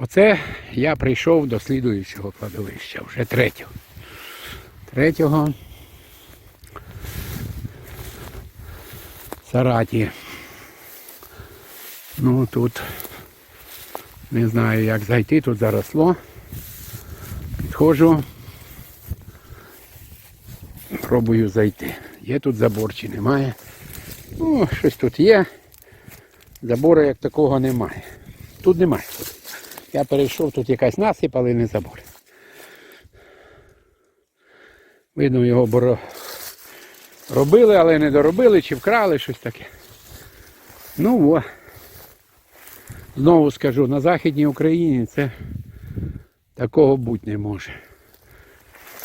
Оце я прийшов до слідуючого кладовища, вже третього. Третього. Сараті. Ну тут не знаю як зайти, тут заросло. Підходжу. Пробую зайти. Є тут забор чи немає. Ну, щось тут є. Забору як такого немає. Тут немає. Я перейшов, тут якась насип, але не забор. Видно, його боро... робили, але не доробили, чи вкрали щось таке. Ну о. Знову скажу, на Західній Україні це такого бути не може.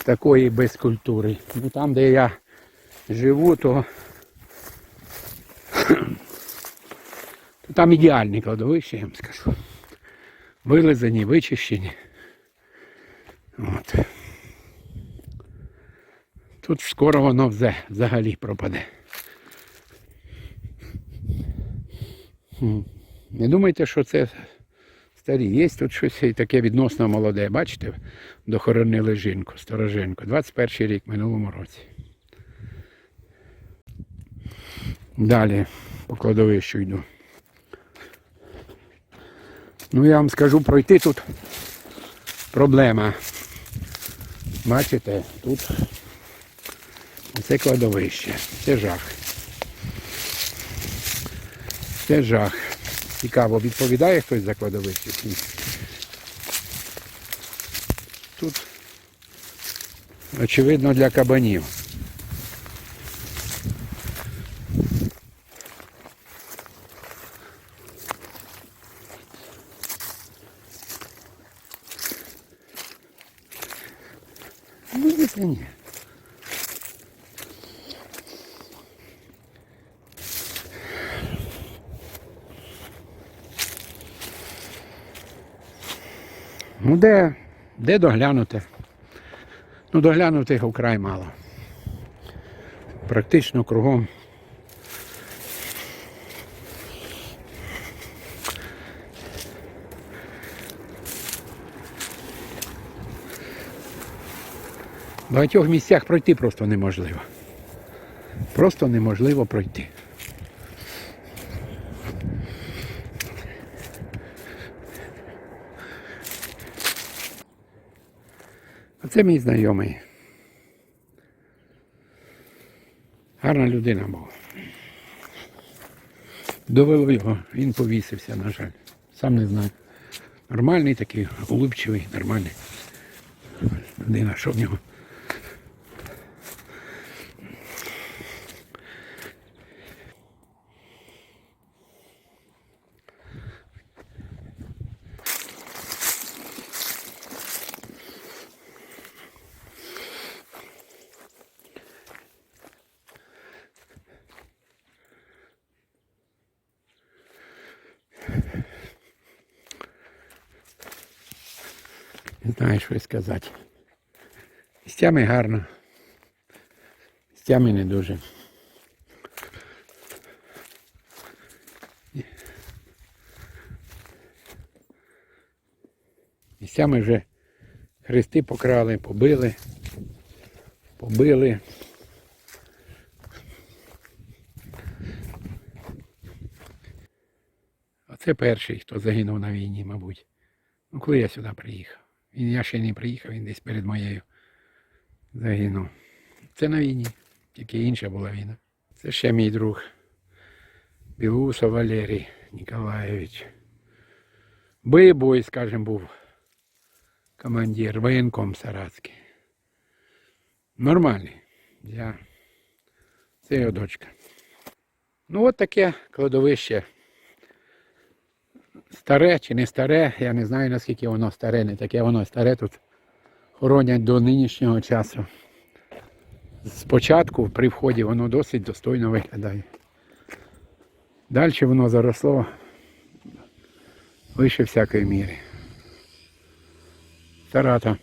Такої без культури. Ну там, де я живу, то там ідеальне кладовище, я вам скажу. Вилизані, вичищені. От. Тут скоро воно взагалі пропаде. Не думайте, що це старі. Є тут щось таке відносно молоде. Бачите, дохоронили жінку, сторожинку. 21 рік, минулому році. Далі по кладовищу йду. Ну я вам скажу, пройти тут проблема. Бачите, тут це кладовище. Це жах. Це жах. Цікаво, відповідає хтось за кладовище? Тут, очевидно, для кабанів. Ну, нет. Ну, де, де доглянути? Ну, доглянути їх вкрай мало. Практично кругом. В багатьох місцях пройти просто неможливо. Просто неможливо пройти. А це мій знайомий. Гарна людина була. Довело його, він повісився, на жаль. Сам не знаю. Нормальний такий, улыбчивий, нормальний. Людина, що в нього. Не знаю, що сказати. Місцями гарно. Місцями не дуже. Місцями вже хрести покрали, побили, побили. А це перший, хто загинув на війні, мабуть. Ну, коли я сюди приїхав. Він я ще не приїхав, він десь перед моєю загинув. Це на війні, тільки інша була війна. Це ще мій друг Білусов Валерій Ніколаєвич. Бой, скажімо, був командир, воєнком Саратський. Нормальний. Я... Це його дочка. Ну от таке кладовище старе чи не старе, я не знаю наскільки воно старе, не таке воно старе тут хоронять до нинішнього часу. Спочатку при вході воно досить достойно виглядає. Далі воно заросло вище всякої міри. Старата.